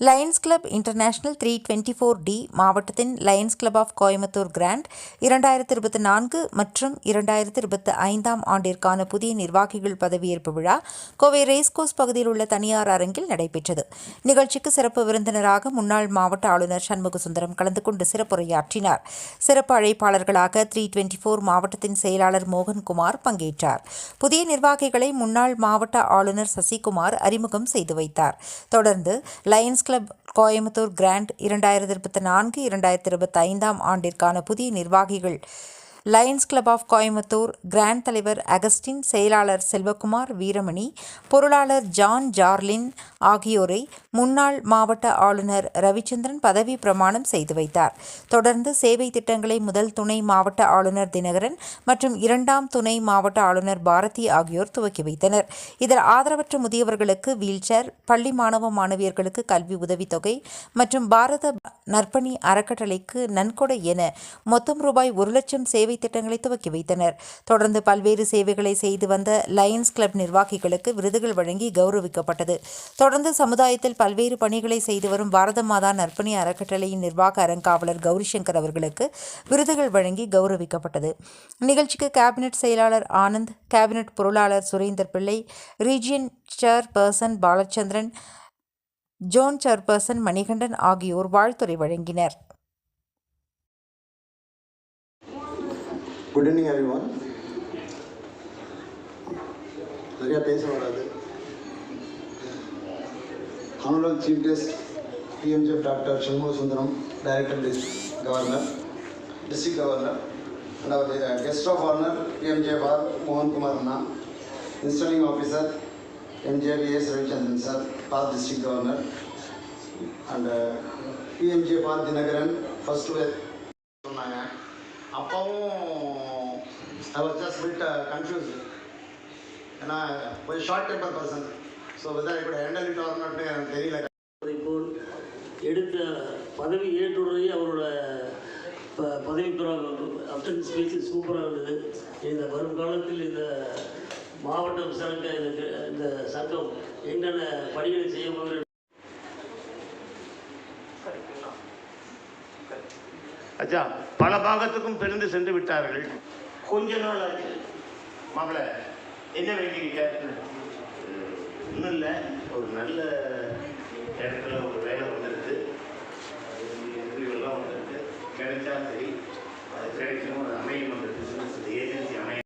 Lions club international three twenty four D மாவட்டத்தின் Lions club of Coimbatore grand இரண்டாயிரத்தி இருபத்தி நான்கு மற்றும் இரண்டாயிரத்தி இருபத்தி ஐந்தாம் ஆண்டிற்கான புதிய நிர்வாகிகள் பதவியேற்பு விழா கோவை ரேஸ்கோஸ் பகுதியில் உள்ள தனியார் அரங்கில் நடைபெற்றது. நிகழ்ச்சிக்கு சிறப்பு விருந்தினராக முன்னாள் மாவட்ட ஆளுநர் சண்முக சுந்தரம் கலந்து கொண்டு சிறப்புரையாற்றினார். சிறப்பு அழைப்பாளர்களாக த்ரீ டுவெண்ட்டி ஃபோர் மாவட்டத்தின் செயலாளர் மோகன்குமார் பங்கேற்றார். புதிய நிர்வாகிகளை முன்னாள் மாவட்ட ஆளுநர் சசிகுமார் அறிமுகம் செய்து வைத்தார். தொடர்ந்து லயன்ஸ் கிளப் கோயம்புத்தூர் கிராண்ட் இரண்டாயிரத்தி இருபத்தி நான்கு இரண்டாயிரத்தி இருபத்தி ஐந்தாம் ஆண்டிற்கான புதிய நிர்வாகிகள். Lions club of Coimbatore grand தலைவர் அகஸ்டின் செயலாளர் செல்வகுமார் வீரமணி பொருளாளர் ஜான் ஜார்லின் ஆகியோரை முன்னாள் மாவட்ட ஆளுநர் ரவிச்சந்திரன் பதவி பிரமாணம் செய்து வைத்தார். தொடர்ந்து சேவை திட்டங்களை முதல் துணை மாவட்ட ஆளுநர் தினகரன் மற்றும் இரண்டாம் துணை மாவட்ட ஆளுநர் பாரதி ஆகியோர் துவக்கி வைத்தனர். இதில் ஆதரவற்ற முதியவர்களுக்கு வீல்சேர் பள்ளி மாணவ மாணவியர்களுக்கு கல்வி உதவித்தொகை மற்றும் பாரத நற்பணி அறக்கட்டளைக்கு நன்கொடை என மொத்தம் ரூபாய் ஒரு லட்சம் சேவை திட்டங்களை துவக்கி வைத்தனர். தொடர்ந்து பல்வேறு சேவைகளை செய்து வந்த லயன்ஸ் கிளப் நிர்வாகிகளுக்கு விருதுகள் வழங்கி கௌரவிக்கப்பட்டது. தொடர்ந்து சமுதாயத்தில் பல்வேறு பணிகளை செய்து வரும் பாரத மாதா நற்பணி அறக்கட்டளையின் நிர்வாக அறங்காவலர் கௌரிசங்கர் அவர்களுக்கு விருதுகள் வழங்கி கௌரவிக்கப்பட்டது. நிகழ்ச்சிக்கு கேபினெட் செயலாளர் ஆனந்த் கேபினெட் பொருளாளர் Surender Pillai region chairperson Balachandran zone chairperson Manikandan ஆகியோர் வாழ்த்துறை வழங்கினர். குட் ஈவினிங் எவ்ரி ஒன் நிறையா பேச வராது. Honourable chief guest PMGF doctor Shanmuga Sundaram director governor district governor and our guest of honour PMGF R Mohankumar Anna installing officer MGS Ravichandran sir past district governor and PMJ R Dinakaran first சொன்னாங்க. அப்போவும் I was just bit confuse ஏன்னா கொஞ்சம் short temper person so whether இப்படி handle it or not எனக்கு தெரியல போல் எடுத்த பதவி ஏற்றுவதை அவரோட ப- பதவி அப்டன் ஸ்பீச் சூப்பராக இருந்தது. இந்த வரும் காலத்தில் இந்த மாவட்டம் சங்க இந்த இந்த சங்கம் என்னென்ன பணிகளை செய்ய போகிறது? அச்சா பல பாகத்துக்கும் பிரிந்து சென்று விட்டார்கள். கொஞ்ச நாள் ஆச்சு. மாப்பிள என்ன வேண்டிங்க ஒன்றும் இல்லை. ஒரு நல்ல இடத்துல ஒரு வேலை வந்துருக்கு. இன்டர்வியூ வந்துருக்கு. கிடைச்சா சரி. அது கிடைக்கணும். அது அமையணும் அந்த பிஸ்னஸ் ஏஜென்சி அமையும்.